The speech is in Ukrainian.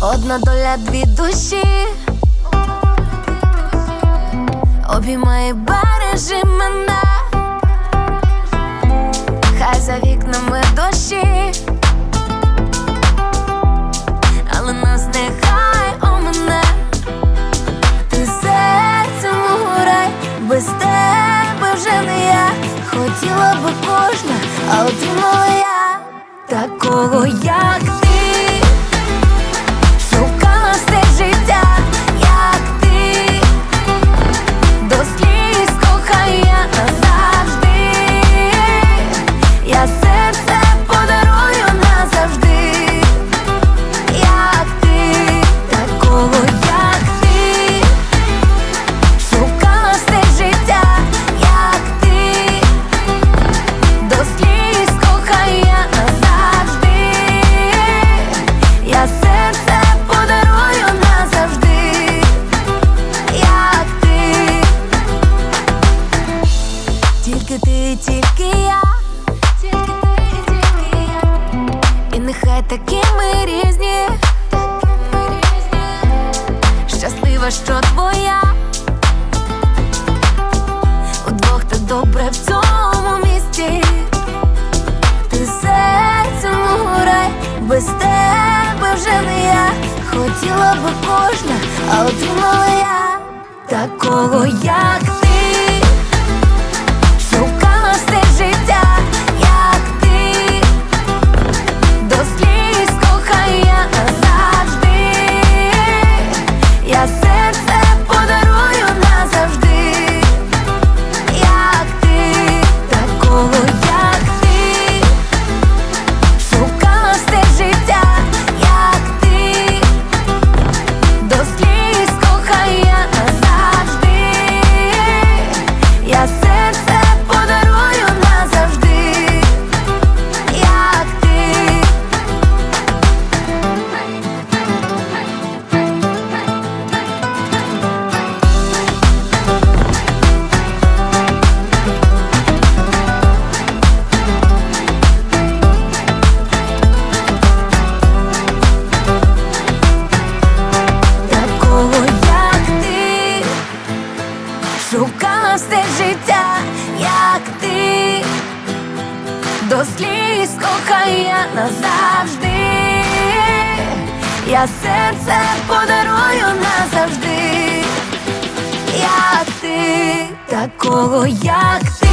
Одна доля, дві душі. Обіймай, бережи мене. Хай за вікнами дощі. Але нас нехай у мене. Ти серцем у рай, без тебе вже не я. Хотіла би кожна, а отримала я такого, як Тільки ти, тільки я. Тільки ти, тільки я. І нехай такі ми різні. Щаслива, що твоя. Удвох так добре в цьому місті. Ти серцем у рай, без тебе вже не я. Хотіла би кожна, а отримала я такого, як ти. Життя, як ти, до сліз кохає назавжди. Я серце подарую назавжди, як ти, такого, як ти.